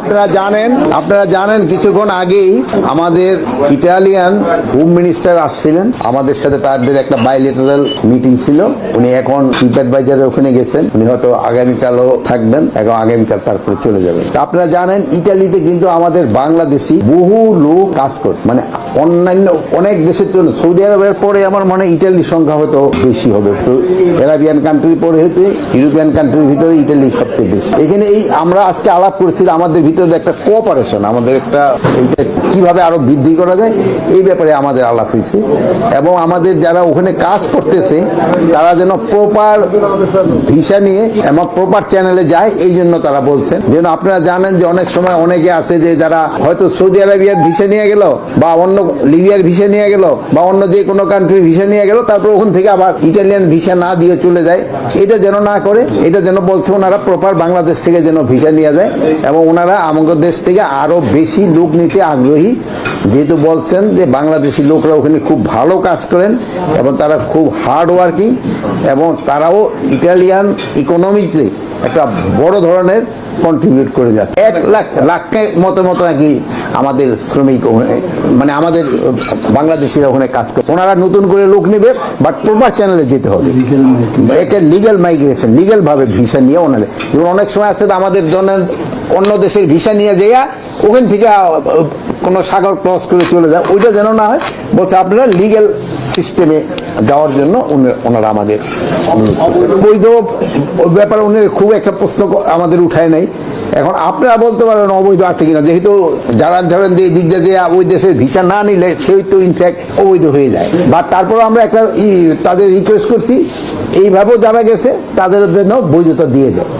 আপনারা জানেন আপনারা জানেন, কিছুক্ষণ আগেই আমাদের ইটালিয়ান হোম মিনিস্টার আসছিলেন। আমাদের সাথে তাদের একটা বাইলেটারাল মিটিং ছিল। উনি এখন চিফ অ্যাডভাইজারের ওখানে গেছেন। উনি হয়তো আগামীকালও থাকবেন এবং আগামীকাল তারপরে চলে যাবেন। আপনারা জানেন, ইটালিতে কিন্তু আমাদের বাংলাদেশি বহু লোক কাজ করে। মানে অন্যান্য অনেক দেশের জন্য সৌদি আরবের পরে আমার মনে ইটালির সংখ্যা হয়তো বেশি হবে। তো এরাবিয়ান কান্ট্রির পরে হয়তো, ইউরোপিয়ান কান্ট্রির ভিতরে ইটালি সবচেয়ে বেশি। এখানে এই আমরা আজকে আলাপ করেছিলাম আমাদের ভিতরে একটা কোঅপারেশন আমাদের একটা এইটা কীভাবে আরও বৃদ্ধি করা যায়, এই ব্যাপারে আমাদের আলাপ হয়েছে। এবং আমাদের যারা ওখানে কাজ করতেছে, তারা যেন প্রপার ভিসা নিয়ে এবং প্রপার চ্যানেলে যায়, এই জন্য তারা বলছেন। যেন আপনারা জানেন যে অনেক সময় অনেকে আছে যে যারা হয়তো সৌদি আরবিয়ার ভিসা নিয়ে গেল, বা অন্য লিবিয়ার ভিসা নিয়ে গেল, বা অন্য যে কোনো কান্ট্রির ভিসা নিয়ে গেল, তারপর ওখান থেকে আবার ইটালিয়ান ভিসা না দিয়ে চলে যায়। এটা যেন না করে, এটা যেন বলছে ওনারা প্রপার বাংলাদেশ থেকে যেন ভিসা নিয়ে যায়, এবং ওনারা আমাদের দেশ থেকে আরও বেশি লোক নিতে আগ্রহী। যেহেতু বলছেন যে বাংলাদেশি লোকরা ওখানে খুব ভালো কাজ করেন এবং তারা খুব হার্ড ওয়ার্কিং এবং তারাও ইটালিয়ান ইকোনমিতে একটা বড় ধরনের কন্ট্রিবিউট করে যাচ্ছে। এক লাখ লাখের মতো মতো নাকি আমাদের শ্রমিক ওখানে মানে আমাদের বাংলাদেশিরা ওখানে কাজ করে। ওনারা নতুন করে লোক নেবে বাট প্রপার চ্যানেলে যেতে হবে। এটা লিগ্যাল মাইগ্রেশন লিগ্যাল ভাবে ভিসা নিয়ে ওনাদের। যেমন অনেক সময় আছে আমাদের জন্য অন্য দেশের ভিসা নিয়ে যাইয়া ওখান থেকে কোনো সাগর ক্রস করে চলে যায়। ওইটা যেন না হয়, বলছে আপনারা লিগ্যাল সিস্টেমে যাওয়ার জন্য ওনারা আমাদের। বৈধ ব্যাপারে উনি খুব একটা প্রশ্ন আমাদের উঠায় নাই। এখন আপনারা বলতে পারেন অবৈধ আছে কিনা, যেহেতু যারা ধরেন যে দিক দিয়ে ওই দেশের ভিসা না নিলে সেই তো ইনফ্যাক্ট অবৈধ হয়ে যায়। বা তারপর আমরা একটা তাদের রিকোয়েস্ট করছি, এইভাবেও যারা গেছে, তাদের জন্য বৈধতা দিয়ে দেয়।